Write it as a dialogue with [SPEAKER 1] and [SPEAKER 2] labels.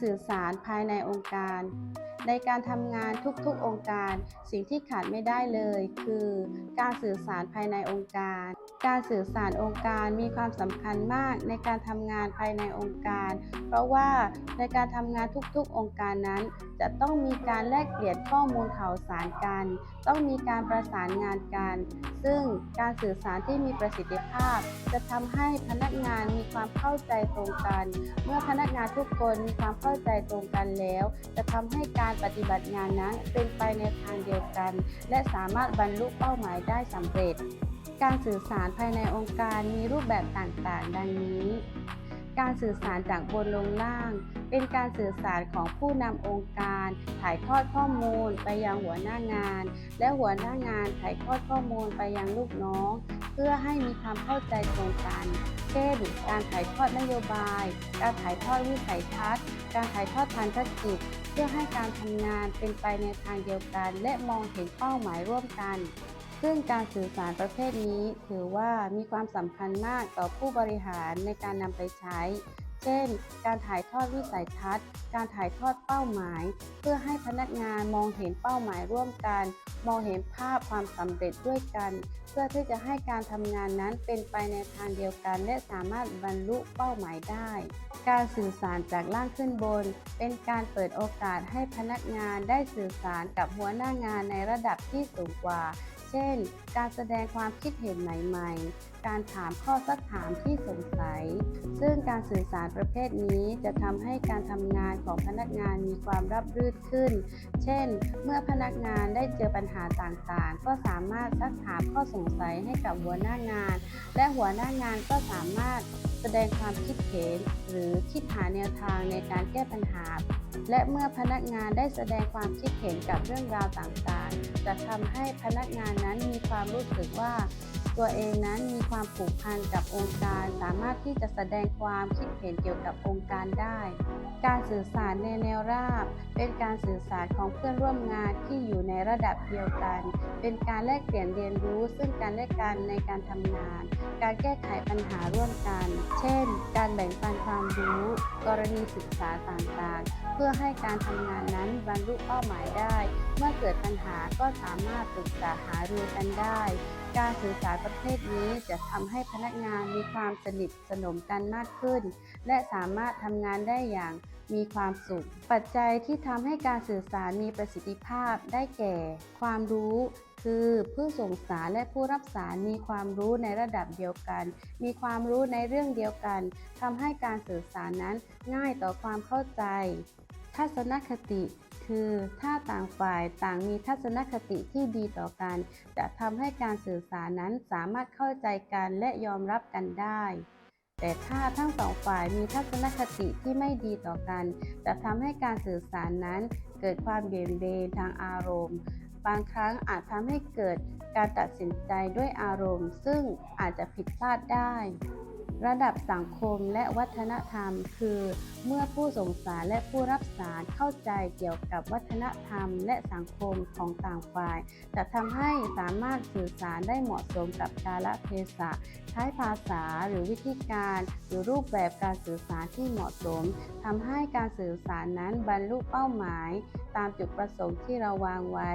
[SPEAKER 1] สื่อสารภายในองค์การ ในการทำงานทุกๆองค์การ สิ่งที่ขาดไม่ได้เลย คือการสื่อสารภายในองค์การ การสื่อสารองค์การมีความสำคัญมากในการทำงานภายในองค์การ เพราะว่าในการทำงานทุกๆองค์การนั้น จะต้องมีการแลกเปลี่ยนข้อมูลข่าวสารกัน ต้องมีการประสานงานกัน ซึ่งการสื่อสารที่มีประสิทธิภาพ จะทำให้พนักงานมี ความเข้าใจตรงกัน เมื่อพนักงานทุกคนมีความเข้าใจตรงกันแล้ว จะทำให้การปฏิบัติงานนั้นเป็นไปในทางเดียวกัน และสามารถบรรลุเป้าหมายได้สำเร็จ การสื่อสารภายในองค์การมีรูปแบบต่างๆ ดังนี้ การสื่อสารจากบนลงล่าง เป็นการสื่อสารของผู้นำองค์การ ถ่ายทอดข้อมูลไปยังหัวหน้างาน และหัวหน้างานถ่ายทอดข้อมูลไปยังลูกน้อง เพื่อให้มีความเข้าใจตรงกัน เช่น การถ่ายทอดนโยบาย การถ่ายทอดวิสัยทัศน์ การถ่ายทอดพันธกิจ เพื่อให้การทำงานเป็นไปในทางเดียวกัน และมองเห็นเป้าหมายร่วมกัน ซึ่งการสื่อสารประเภทนี้ถือว่ามีความสำคัญมากต่อผู้บริหารในการนำไปใช้ เช่น การถ่ายทอดวิสัยทัศน์ การถ่ายทอดเป้าหมาย เพื่อให้พนักงานมองเห็นเป้าหมายร่วมกัน มองเห็นภาพความสำเร็จด้วยกัน เพื่อที่จะให้การทำงานนั้นเป็นไปในทางเดียวกัน และสามารถบรรลุเป้าหมายได้ การสื่อสารจากล่างขึ้นบน เป็นการเปิดโอกาสให้พนักงานได้สื่อสารกับหัวหน้างานในระดับที่สูงกว่า เช่น การแสดงความคิดเห็นใหม่ๆ การถามข้อสักถามที่สงสัย ซึ่งการสื่อสารประเภทนี้จะทำให้การทำงานของพนักงานมีความรับรื่นขึ้น เช่น เมื่อพนักงานได้เจอปัญหาต่างๆ ก็สามารถซักถามข้อสงสัยให้กับหัวหน้างาน และหัวหน้างานก็สามารถ แสดงความคิดเห็น หรือคิดหาแนวทางในการแก้ปัญหา และเมื่อพนักงานได้แสดงความคิดเห็นกับเรื่องราวต่างๆ จะทำให้พนักงานนั้นมีความรู้สึกว่า ตัวเองนั้นมีความผูกพันกับองค์การ สามารถที่จะแสดงความคิดเห็นเกี่ยวกับองค์การได้ การสื่อสารในแนวราบ เป็นการสื่อสารของเพื่อนร่วมงานที่อยู่ในระดับเดียวกัน เป็นการแลกเปลี่ยนเรียนรู้ ซึ่งกันและกันในการทำงาน การแก้ไขปัญหาร่วมกัน เช่น การแบ่งปันความรู้ กรณีศึกษาต่างๆ พื่อให้การทำงานนั้นบรรลุเป้าหมายได้ เมื่อเกิดปัญหาก็สามารถปรึกษาหารือกันได้ การสื่อสารประเภทนี้จะทำให้พนักงานมีความสนิทสนมกันมากขึ้น และสามารถทำงานได้อย่างมีความสุข ปัจจัยที่ทำให้การสื่อสารมีประสิทธิภาพได้แก่ ความรู้คือผู้ส่งสารและผู้รับสารมีความรู้ในระดับเดียวกัน มีความรู้ในเรื่องเดียวกันทำให้การสื่อสารนั้นง่ายต่อความเข้าใจ ทัศนคติ คือถ้าต่างฝ่ายต่างมีทัศนคติที่ดีต่อกัน จะทำให้การสื่อสารนั้นสามารถเข้าใจกันและยอมรับกันได้ แต่ถ้าทั้งสองฝ่ายมีทัศนคติที่ไม่ดีต่อกัน จะทำให้การสื่อสารนั้นเกิดความเบี่ยงเบนทางอารมณ์ บางครั้งอาจทำให้เกิดการตัดสินใจด้วยอารมณ์ ซึ่งอาจจะผิดพลาดได้ ระดับสังคมและวัฒนธรรม คือ เมื่อผู้ส่งสารและผู้รับสารเข้าใจเกี่ยวกับวัฒนธรรม และสังคมของต่างฝ่าย จะทำให้สามารถสื่อสารได้เหมาะสมกับกาลเทศะใช้ภาษาหรือวิธีการ หรือรูปแบบการสื่อสารที่เหมาะสมทำให้การสื่อสารนั้นบรรลุเป้าหมาย ตามจุดประสงค์ที่เราวางไว้